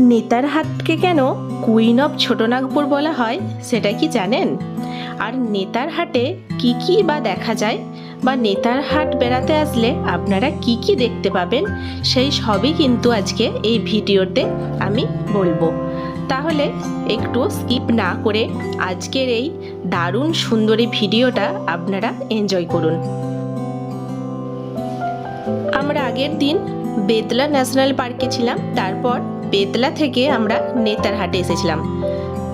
নেতারহাটকে কেন queen of Chotanagpur বলা হয়, সেটা কি জানেন? আর নেতার হাটে কি কি বা দেখা যায়? বা নেতার হাট বেড়াতে আসলে আপনারা কি কি দেখতে পাবেন? সেই সবই কিন্তু আজকে এই ভিডিওতে আমি বলব। তাহলে একটু স্কিপ না করে আজকের এই দারুণ সুন্দরী ভিডিওটা আপনারা এনজয় করুন। আমরা আগের দিন বেতলা ন্যাশনাল পার্কে ছিলাম, তারপর বেতলা থেকে আমরা নেতারহাটে এসেছিলাম।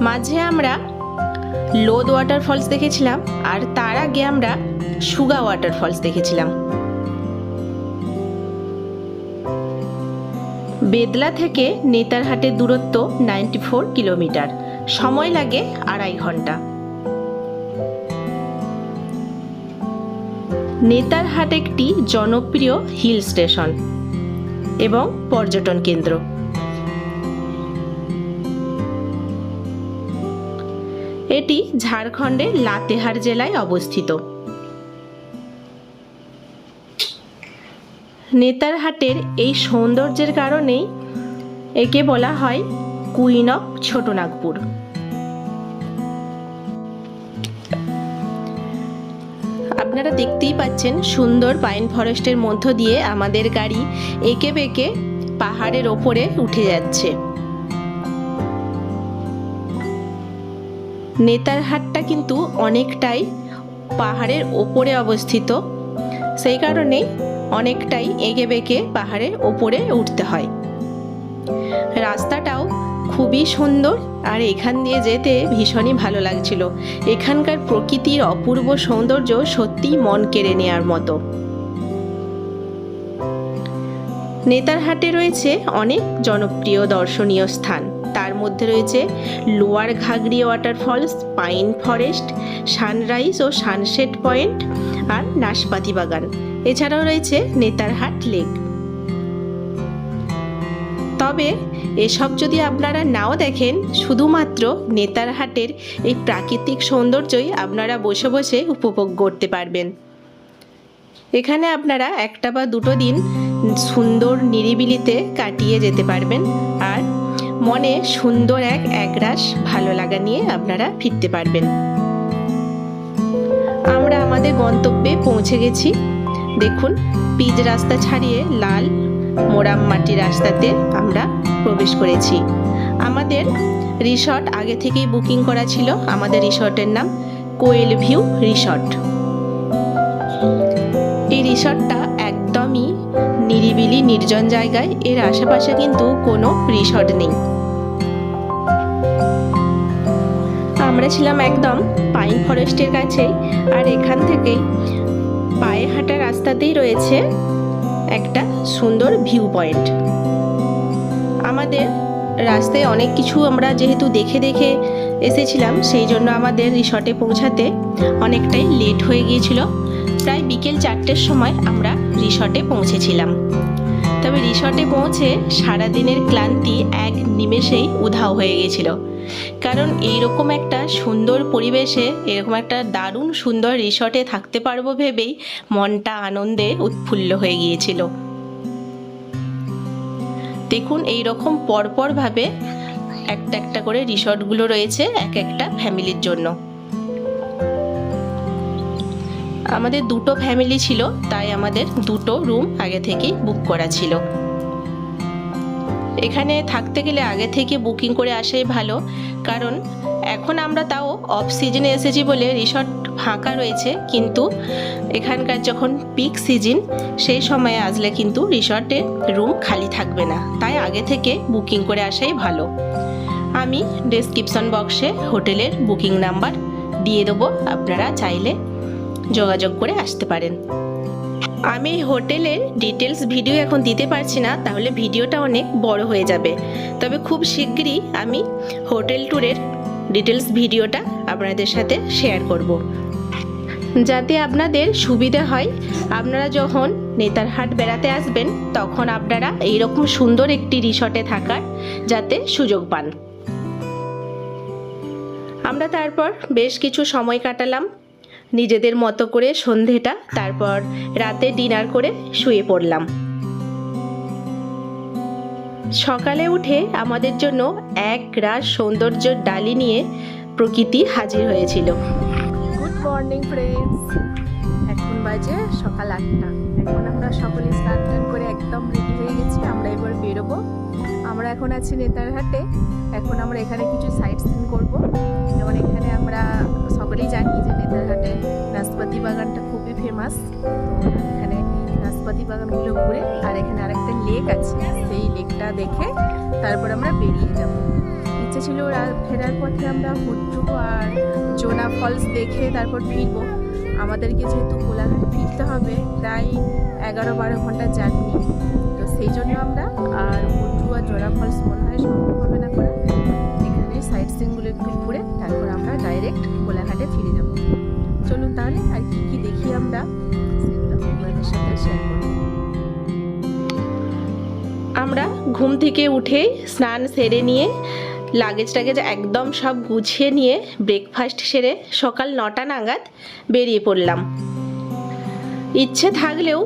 মাঝে আমরা লোদ ওয়াটারফলস দেখেছিলাম আর তার আগে আমরা সুগা ওয়াটারফলস দেখেছিলাম। বেদলা থেকে নেতারহাটের দূরত্ব নাইনটি ফোর কিলোমিটার। সময় লাগে আড়াই ঘণ্টা। নেতারহাট একটি জনপ্রিয় হিল স্টেশন এবং পর্যটন কেন্দ্র। এটি ঝাড়খণ্ডের লাতেহার জেলায় অবস্থিত। নেতারহাটের এই সৌন্দর্যের কারণেই একে বলা হয় কুইন অফ ছোটনাগপুর। আপনারা দেখতেই পাচ্ছেন সুন্দর পাইন ফরেস্টের মধ্য দিয়ে আমাদের গাড়ি এঁকে বেঁকে পাহাড়ের ওপরে উঠে যাচ্ছে। নেতারহাটটা কিন্তু অনেকটাই পাহাড়ের ওপরে অবস্থিত। সেই কারণেই অনেকটাই এঁকে বেঁকে পাহাড়ের ওপরে উঠতে হয়। রাস্তাটাও খুবই সুন্দর আর এখান দিয়ে যেতে ভীষণই ভালো লাগছিল। এখানকার প্রকৃতির অপূর্ব সৌন্দর্য সত্যিই মন কেড়ে নেওয়ার মতো। নেতারহাটে রয়েছে অনেক জনপ্রিয় দর্শনীয় স্থান। মধ্যে রয়েছে lower Ghaghri waterfalls, pine forest, sunrise ও সানসেট পয়েন্ট আর নাশপাতি বাগান। এছাড়াও রয়েছে নেতারহাট লেক। তবে এসব যদি আপনারা নাও দেখেন, শুধুমাত্র নেতারহাটের এই প্রাকৃতিক সৌন্দর্যই আপনারা বসে বসে উপভোগ করতে পারবেন। এখানে আপনারা একটা বা দুটো দিন সুন্দর নিরিবিলিতে কাটিয়ে যেতে পারবেন। মনে সুন্দর এক একরাশ ভালো লাগা নিয়ে আপনারা ফিরতে পারবেন। আমরা আমাদের গন্তব্যে পৌঁছে গেছি। দেখুন, পিচ রাস্তা ছাড়িয়ে লাল মোরাম মাটি রাস্তাতে আমরা প্রবেশ করেছি। আমাদের রিসর্ট আগে থেকেই বুকিং করা ছিল। আমাদের রিসর্টের নাম কোয়েল ভিউ রিসর্ট। এই রিসর্টটা একদমই নিরিবিলি, নির্জন জায়গায়। এর আশেপাশে কিন্তু কোনো রিসর্ট নেই। আমরা ছিলাম একদম পাইন ফরেস্টের কাছেই, আর এখান থেকেই পায়ে হাঁটা রাস্তাতেই রয়েছে একটা সুন্দর ভিউ পয়েন্ট আমাদের রাস্তায় অনেক কিছু আমরা যেহেতু দেখে দেখে এসেছিলাম, সেই জন্য আমাদের রিসর্টে পৌঁছাতে অনেকটাই লেট হয়ে গিয়েছিল। প্রায় বিকেল চারটের সময় আমরা রিসর্টে পৌঁছেছিলাম। তবে রিসর্টে পৌঁছে সারাদিনের ক্লান্তি এক নিমেষেই উধাও হয়ে গিয়েছিল কারণ এইরকম একটা সুন্দর পরিবেশে, এরকম একটা দারুণ সুন্দর রিসর্টে থাকতে পারব ভেবেই মনটা আনন্দে উৎফুল্ল হয়ে গিয়েছিল। দেখুন এই রকম পরপরভাবে একটা একটা করে রিসর্টগুলো রয়েছে এক একটা ফ্যামিলির জন্য। আমাদের দুটো ফ্যামিলি ছিল, তাই আমাদের দুটো রুম আগে থেকেই বুক করা ছিল। এখানে থাকতে গেলে আগে থেকে বুকিং করে আসাই ভালো, কারণ এখন আমরা তাও অফ সিজনে এসেছি বলে রিসর্ট ফাঁকা রয়েছে, কিন্তু এখানকার যখন পিক সিজন সেই সময়ে আসলে কিন্তু রিসর্টে রুম খালি থাকবে না। তাই আগে থেকে বুকিং করে আসাই ভালো। আমি ডেসক্রিপশন বক্সে হোটেলের বুকিং নাম্বার দিয়ে দেবো, আপনারা চাইলে যোগাযোগ করে আসতে পারেন। আমি হোটেলের ডিটেলস ভিডিও এখন দিতে পারছি না, তাহলে ভিডিওটা অনেক বড় হয়ে যাবে। তবে খুব শিগগিরই আমি হোটেল ট্যুরের ডিটেলস ভিডিওটা আপনাদের সাথে শেয়ার করব। যাতে আপনাদের সুবিধা হয়, আপনারা যখন নেতারহাট বেড়াতে আসবেন, তখন আপনারা এইরকম সুন্দর একটি রিসর্টে থাকার যাতে সুযোগ পান। আমরা তারপর বেশ কিছু সময় কাটালাম। নিজেদের মতো করে সন্ধেটা, তারপর রাতে ডিনার করে শুয়ে পড়লাম। সকালে উঠে আমাদের জন্য এক গ্রাস সৌন্দর্যের ডালি নিয়ে প্রকৃতি হাজির হয়েছিল। গুড মর্নিং ফ্রেন্ডস এখন বাজে সকাল আটটা। এখন আমরা সকলে স্নান টান করে একদম রেডি হয়ে গেছি, আমরা এবার বেরোবো। আমরা এখন আছি নেতারহাটে। এখন আমরা এখানে কিছু সাইট সিন করব। যেমন এখানে আমরা সকলেই জানি যে নেতারহাটে নাশপাতি বাগানটা খুবই ফেমাস এখানে নাশপাতি বাগানগুলো ঘুরে, আর এখানে আরেকটা লেক আছে, সেই লেকটা দেখে তারপর আমরা বেরিয়ে যাব। ইচ্ছে ছিল ফেরার পথে আমরা হুট্টু আর জোনা ফলস দেখে তারপর ফিরবো। আমাদেরকে যেহেতু কোলাঘাট ফিরতে হবে, প্রায় এগারো বারো ঘণ্টা জার্নি। তো সেই জন্য আমরা আর হুট্টু আর জোনা ফলস মনে হয় সম্ভব হবে না করে। এখানে সাইট সিনগুলো একটু ঘুরে ডাইরেক্ট কোলাঘাটে ফিরে যাব। চলুন তাহলে আর কি কি দেখি আমরা? আমরা ঘুম থেকে উঠে স্নান সেরে নিয়ে লাগেজ টাগেজ একদম সব গুছিয়ে নিয়ে ব্রেকফাস্ট সেরে সকাল নটা নাগাদ বেরিয়ে পড়লাম। ইচ্ছে থাকলেও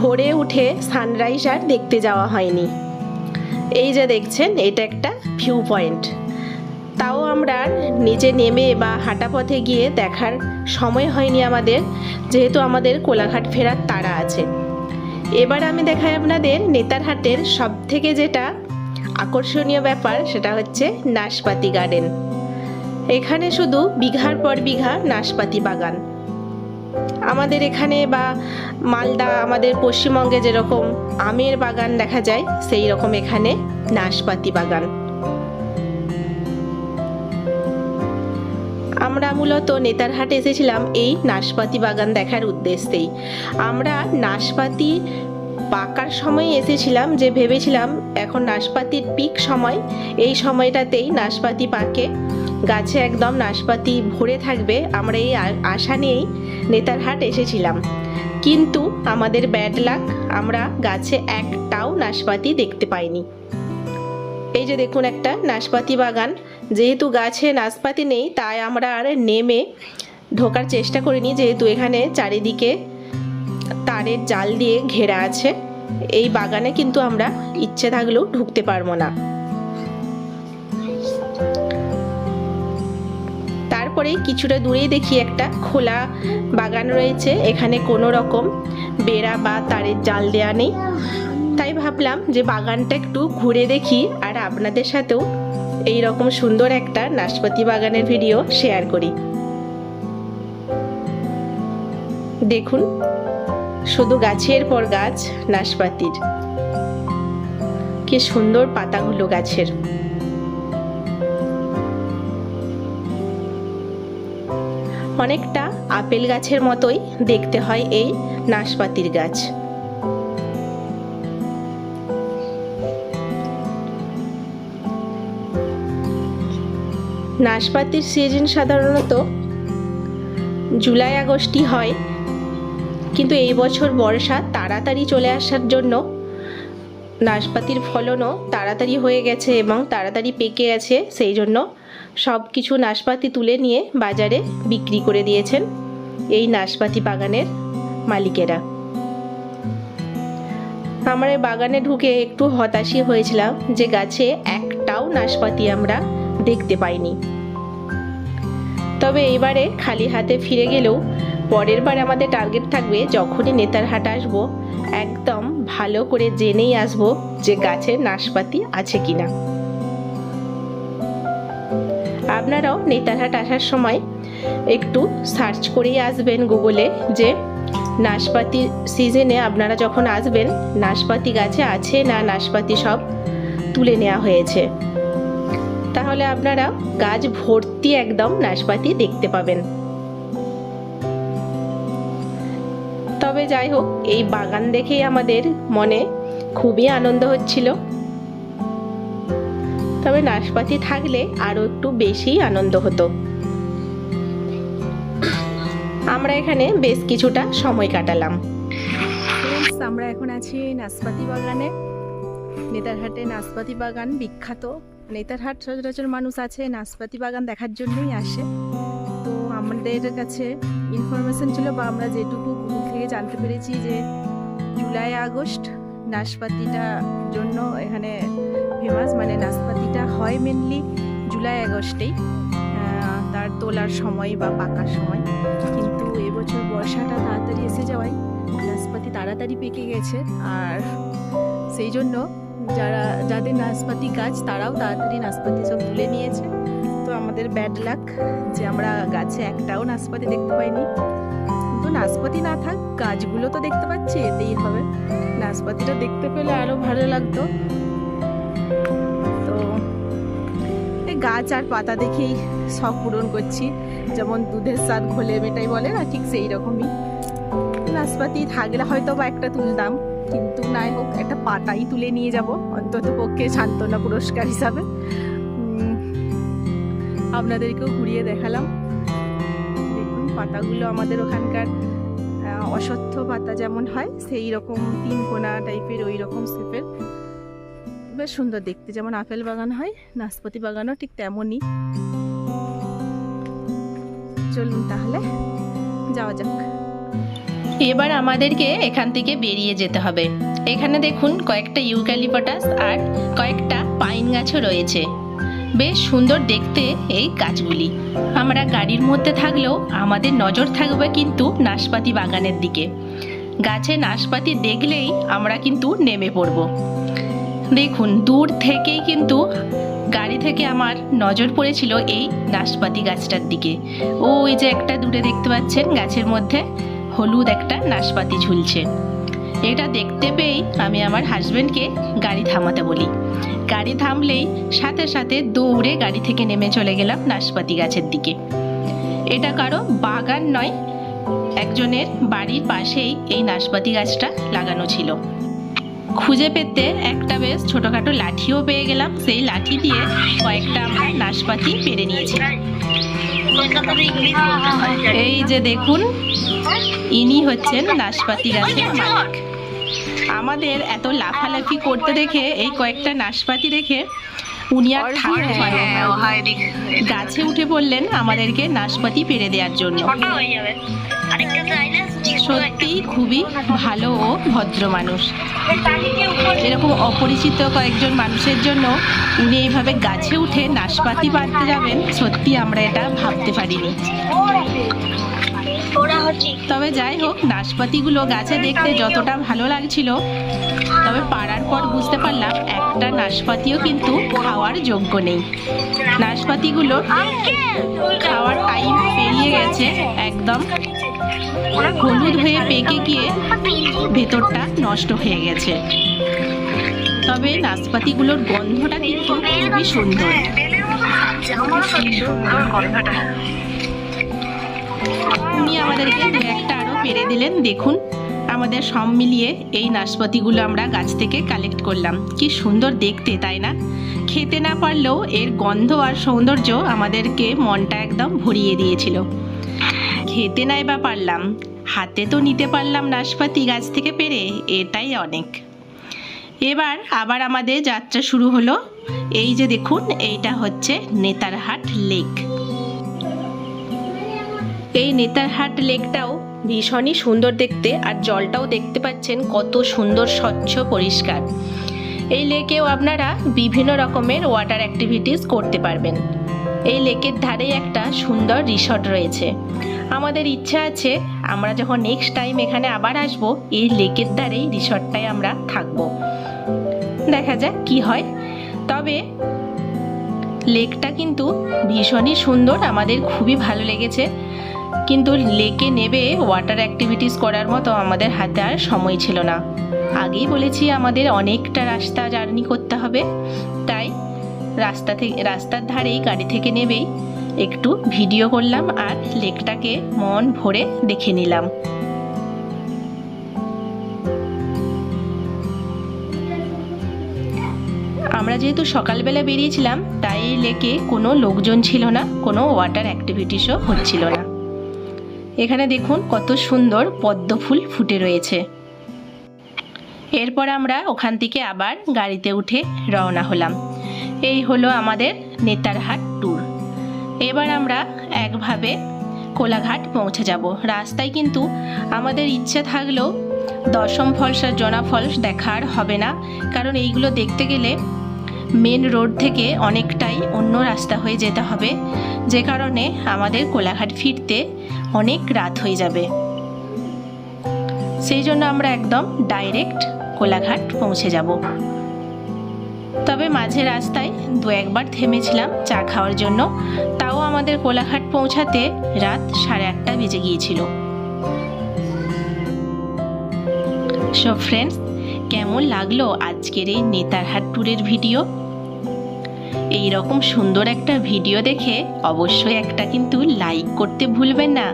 ভোরে উঠে সানরাইজ আর দেখতে যাওয়া হয়নি। এই যে দেখছেন, এটা একটা ভিউ পয়েন্ট তাও আমরা নিচে নেমে বা হাঁটা পথে গিয়ে দেখার সময় হয়নি আমাদের, যেহেতু আমাদের কোলাঘাট ফেরার তারা আছে। এবার আমি দেখাই আপনাদের নেতারহাটের সব থেকে যেটা আকর্ষণীয় ব্যাপার, সেটা হচ্ছে নাশপাতি গার্ডেন। এখানে শুধু বিঘার পর বিঘা নাশপাতি বাগান। আমাদের এখানে বা মালদা, আমাদের পশ্চিমবঙ্গে যেরকম আমের বাগান দেখা যায় সেই রকম এখানে নাশপাতি বাগান। আমরা মূলত নেতারহাট এসেছিলাম এই নাশপাতি বাগান দেখার উদ্দেশ্যেই। আমরা নাশপাতি পাকার সময় এসেছিলাম যে ভেবেছিলাম এখন নাশপাতির পিক সময়। এই সময়টাতেই নাশপাতি পাকে। গাছে একদম নাশপাতি ভরে থাকবে। আমরা এই আশা নিয়েই নেতারহাট এসেছিলাম। কিন্তু আমাদের ব্যাড লাক আমরা গাছে একটাও নাশপাতি দেখতে পাইনি। এই যে দেখুন একটা নাশপাতি বাগান। যেহেতু গাছে নাশপাতি নেই, তাই আমরা আর নেমে ঢোকার চেষ্টা করিনি, যেহেতু এখানে চারিদিকে তারের জাল দিয়ে ঘেরা আছে। এই বাগানে কিন্তু আমরা ইচ্ছে থাকলেও ঢুকতে পারব না। তারপরে কিছুটা দূরেই দেখি একটা খোলা বাগান রয়েছে, এখানে কোনো রকম বেড়া বা তারের জাল দেয়া নেই। তাই ভাবলাম যে বাগানটা একটু ঘুরে দেখি, আর আপনাদের সাথেও এই রকম সুন্দর একটা নাশপাতি বাগানের ভিডিও শেয়ার করি। দেখুন, শুধু গাছের পর গাছ, নাশপাতির। কি সুন্দর পাতাগুলো গাছের। অনেকটা আপেল গাছের মতোই দেখতে হয় এই নাশপাতির গাছ। নাশপাতির সিজন সাধারণত জুলাই, আগস্টই হয়। কিন্তু এই বছর বর্ষা তাড়াতাড়ি চলে আসার জন্য নাশপাতির ফলনও তাড়াতাড়ি হয়ে গেছে এবং তাড়াতাড়ি পেকে গেছে সেই জন্য সব কিছু নাশপাতি তুলে নিয়ে বাজারে বিক্রি করে দিয়েছেন এই নাশপাতি বাগানের মালিকেরা। আমার বাগানে ঢুকে একটু হতাশই হয়েছিলাম যে গাছে একটাও নাশপাতি আমরা দেখতে পাইনি। তবে এবারে খালি হাতে ফিরে গেলেও পরের বার আমাদের টার্গেট থাকবে যখনই নেতার হাট আসব, একদম ভালো করে জেনেই আসব যে গাছে নাশপাতি আছে কিনা। আপনারাও নেতারহাট আসার সময় একটু সার্চ করেই আসবেন গুগলে যে নাশপাতি সিজনে আপনারা যখন আসবেন, নাশপাতি গাছে আছে না নাশপাতি সব তুলে নেওয়া হয়েছে। তাহলে আপনারা গাছ ভর্তি একদম নাশপাতি দেখতে পাবেন। তবে যাই হোক, এই বাগান দেখেই আমাদের মনে খুবই আনন্দ হচ্ছিল। তবে নাশপাতি থাকলে আরও একটু বেশি আনন্দ হতো। আমরা এখানে বেশ কিছুটা সময় কাটালাম। আমরা এখন আছি নাশপাতি বাগানে। নেতারহাটে নাশপাতি বাগান বিখ্যাত। নেতারহাট সচরাচর মানুষ আছে, নাশপাতি বাগান দেখার জন্যই আসে। তো আমাদের কাছে ইনফরমেশন ছিল বা আমরা যেটুকু গুগল থেকে জানতে পেরেছি যে জুলাই, আগস্ট নাশপাতিটা জন্য এখানে ফেমাস মানে নাশপাতিটা হয় মেনলি জুলাই, আগস্টেই। তার তোলার সময় বা পাকার সময়। কিন্তু এবছর বর্ষাটা তাড়াতাড়ি এসে যাওয়ায় নাশপাতি তাড়াতাড়ি পেকে গেছে। আর সেই জন্য যারা, যাদের নাশপাতি গাছ, তারাও তাড়াতাড়ি নাশপাতি সব তুলে নিয়েছে। তো আমাদের ব্যাড লাক যে আমরা গাছে একটাও নাশপাতি দেখতে পাইনি। তো নাশপাতি না থাক, গাছগুলো তো দেখতে পাচ্ছি, এতেই হবে। নাশপাতিটা দেখতে পেলে আরও ভালো লাগতো। তো এই গাছ আর পাতা দেখেই শখ পূরণ করছি। যেমন দুধের স্বাদ ঘোলে মেটাই বলে না ঠিক সেই রকমই নাশপাতি থাকলে হয়তো বা একটা তুলতাম। কিন্তু নাই হোক, একটা পাতাই তুলে নিয়ে যাব। অন্তত পক্ষে সান্ত্বনা পুরস্কার হিসাবে। আপনাদেরকেও ঘুরিয়ে দেখালাম। দেখুন, পাতাগুলো আমাদের ওখানকার অশ্বত্থ পাতা যেমন হয়, সেই রকম তিন কোনা টাইপের ওই রকম শেপের বেশ সুন্দর দেখতে। যেমন আপেল বাগান হয়, নাশপাতি বাগানও ঠিক তেমনই। চলুন তাহলে, যাওয়া যাক। এবার আমাদেরকে এখান থেকে বেরিয়ে যেতে হবে। এখানে দেখুন কয়েকটা ইউক্যালিপটাস আর কয়েকটা পাইন গাছও রয়েছে। বেশ সুন্দর দেখতে এই গাছগুলি। আমরা গাড়ির মধ্যে থাকলেও আমাদের নজর থাকবে কিন্তু নাশপাতি বাগানের দিকে। গাছে নাশপাতি দেখলেই আমরা কিন্তু নেমে পড়ব। দেখুন, দূর থেকেই কিন্তু গাড়ি থেকে আমার নজর পড়েছিল এই নাশপাতি গাছটার দিকে। ও ওই যে একটা দূরে দেখতে পাচ্ছেন গাছের মধ্যে। হলুদ একটা নাশপাতি ঝুলছে। এটা দেখতে পেয়েই আমি আমার হাজব্যান্ডকে গাড়ি থামাতে বলি। গাড়ি থামলেই সাথে সাথে দৌড়ে গাড়ি থেকে নেমে চলে গেলাম নাশপাতি গাছের দিকে। এটা কারও বাগান নয়, একজনের বাড়ির পাশেই এই নাশপাতি গাছটা লাগানো ছিল। খুঁজে পেতে একটা বেশ ছোটোখাটো লাঠিও পেয়ে গেলাম। সেই লাঠি দিয়ে কয়েকটা আমরা নাশপাতি পেরে নিয়েছি। এই যে দেখুন ইনি হচ্ছেন নাশপাতি গাছের মালিক আমাদের এত লাফালাফি করতে দেখে এই কয়েকটা নাশপাতি দেখে উনি আর থাকতে পারলেন গাছে উঠে পড়লেন আমাদেরকে নাশপাতি পেরে দেওয়ার জন্য। সত্যিই খুবই ভালো ও ভদ্র মানুষ। এরকম অপরিচিত কয়েকজন মানুষের জন্য উনি এইভাবে গাছে উঠে নাশপাতি পাড়তে যাবেন, সত্যি আমরা এটা ভাবতে পারিনি। তবে যাই হোক, নাশপাতিগুলো গাছে দেখতে যতটা ভালো লাগছিল, তবে পাড়ার পর বুঝতে পারলাম একটা নাশপাতিও কিন্তু খাওয়ার যোগ্য নেই। নাশপাতিগুলো খাওয়ার টাইম পেরিয়ে গেছে, একদম হলুদ হয়ে পেকে গিয়ে ভেতরটা নষ্ট হয়ে গেছে। তবে নাশপাতিগুলোর গন্ধটা কিন্তু খুবই সুন্দর। উনি আমাদেরকে দু একটা আরও পেরে দিলেন। দেখুন, আমাদের সব মিলিয়ে এই নাশপাতিগুলো আমরা গাছ থেকে কালেক্ট করলাম। কি সুন্দর দেখতে, তাই না? খেতে না পারলেও এর গন্ধ আর সৌন্দর্য আমাদেরকে মনটা একদম ভরিয়ে দিয়েছিল। খেতে নাই বা পারলাম। হাতে তো নিতে পারলাম নাশপাতি গাছ থেকে পেরে, এটাই অনেক। এবার আবার আমাদের যাত্রা শুরু হলো। এই যে দেখুন, এইটা হচ্ছে নেতারহাট লেক। এই নেতারহাট লেকটাও ভীষণই সুন্দর দেখতে, আর জলটাও দেখতে পাচ্ছেন কত সুন্দর, স্বচ্ছ, পরিষ্কার। এই লেকেও আপনারা বিভিন্ন রকমের ওয়াটার অ্যাক্টিভিটিস করতে পারবেন। এই লেকের ধারেই একটা সুন্দর রিসর্ট রয়েছে। আমাদের ইচ্ছা আছে আমরা যখন নেক্সট টাইম এখানে আবার আসব, এই লেকের ধারেই রিসর্টটায় আমরা থাকব। দেখা যাক কি হয়। তবে লেকটা কিন্তু ভীষণই সুন্দর, আমাদের খুবই ভালো লেগেছে। কিন্তু লেকে নেবে ওয়াটার অ্যাক্টিভিটিস করার মতো আমাদের হাতে আর সময় ছিল না। আগেই বলেছি আমাদের অনেকটা রাস্তা জার্নি করতে হবে। রাস্তা থেকে রাস্তার ধারেই গাড়ি থেকে নেবেই। একটু ভিডিও করলাম আর লেকটাকে মন ভরে দেখে নিলাম। আমরা যেহেতু সকালবেলা বেরিয়েছিলাম, তাই লেকে কোনো লোকজন ছিল না, কোনো ওয়াটার অ্যাক্টিভিটিসও হচ্ছিল না। এখানে দেখুন কত সুন্দর পদ্ম ফুল ফুটে রয়েছে। এরপর আমরা ওখান থেকে আবার গাড়িতে উঠে রওনা হলাম। এই হলো আমাদের নেতারহাট ট্যুর এবার আমরা একভাবে কোলাঘাট পৌঁছে যাব। রাস্তায় কিন্তু আমাদের ইচ্ছে থাকলেও দশম ফলস আর জনা ফলস দেখার হবে না। কারণ এইগুলো দেখতে গেলে মেন রোড থেকে অনেকটাই অন্য রাস্তা হয়ে যেতে হবে। যে কারণে আমাদের কোলাঘাট ফিরতে অনেক রাত হয়ে যাবে। সেই জন্য আমরা একদম ডাইরেক্ট কোলাঘাট পৌঁছে যাব। তবে মাঝে রাস্তায় দু একবার থেমেছিলাম চা খাওয়ার জন্য। তাও আমাদের কোলাঘাট পৌঁছাতে রাত সাড়ে আটটা বেজে গিয়েছিল। সো ফ্রেন্ডস কেমন লাগল আজকের এই নেতারহাট ট্যুরের ভিডিও এই রকম সুন্দর একটা ভিডিও দেখে অবশ্যই একটা কিন্তু লাইক করতে ভুলবেন না।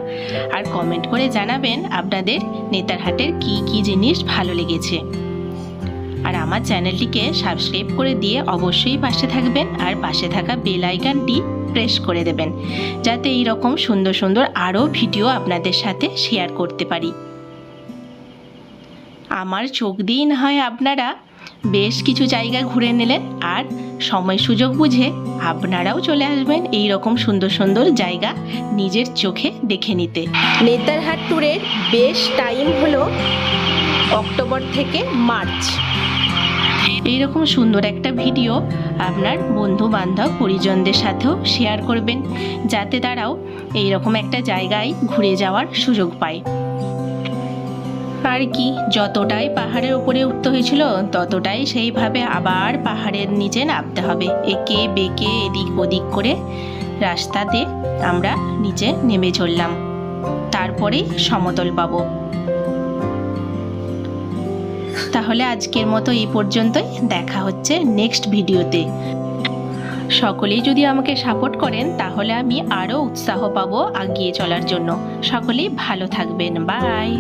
আর কমেন্ট করে জানাবেন আপনাদের নেতারহাটের কি কি জিনিস ভালো লেগেছে। আমার চ্যানেলটিকে সাবস্ক্রাইব করে দিয়ে অবশ্যই পাশে থাকবেন আর পাশে থাকা বেল আইকনটি প্রেস করে দেবেন, যাতে এই রকম সুন্দর সুন্দর আরও ভিডিও আপনাদের সাথে শেয়ার করতে পারি। আমার চোখ দিন হয় আপনারা বেশ কিছু জায়গা ঘুরে নিলেন আর সময় সুযোগ বুঝে আপনারাও চলে আসবেন এই রকম সুন্দর সুন্দর জায়গা নিজের চোখে দেখে নিতে। নেতারহাট ট্যুরের বেশ টাইম হলো অক্টোবর থেকে মার্চ। এইরকম সুন্দর একটা ভিডিও আপনার বন্ধু বান্ধব পরিজনদের সাথেও শেয়ার করবেন, যাতে তারাও এইরকম একটা জায়গায় ঘুরে যাওয়ার সুযোগ পায়। আর কি, যতটাই পাহাড়ের উপরে উঠতে হয়েছিল, ততটাই সেইভাবে আবার পাহাড়ের নিচে নামতে হবে। একে বেঁকে এদিক ওদিক করে রাস্তাতে আমরা নিচে নেমে চললাম। তারপরেই সমতল পাবো। তাহলে আজকের মতো এই পর্যন্তই। দেখা হচ্ছে নেক্সট ভিডিওতে। সকলেই যদি আমাকে সাপোর্ট করেন, তাহলে আমি আরও উৎসাহ পাবো এগিয়ে চলার জন্য। সকলেই ভালো থাকবেন। বাই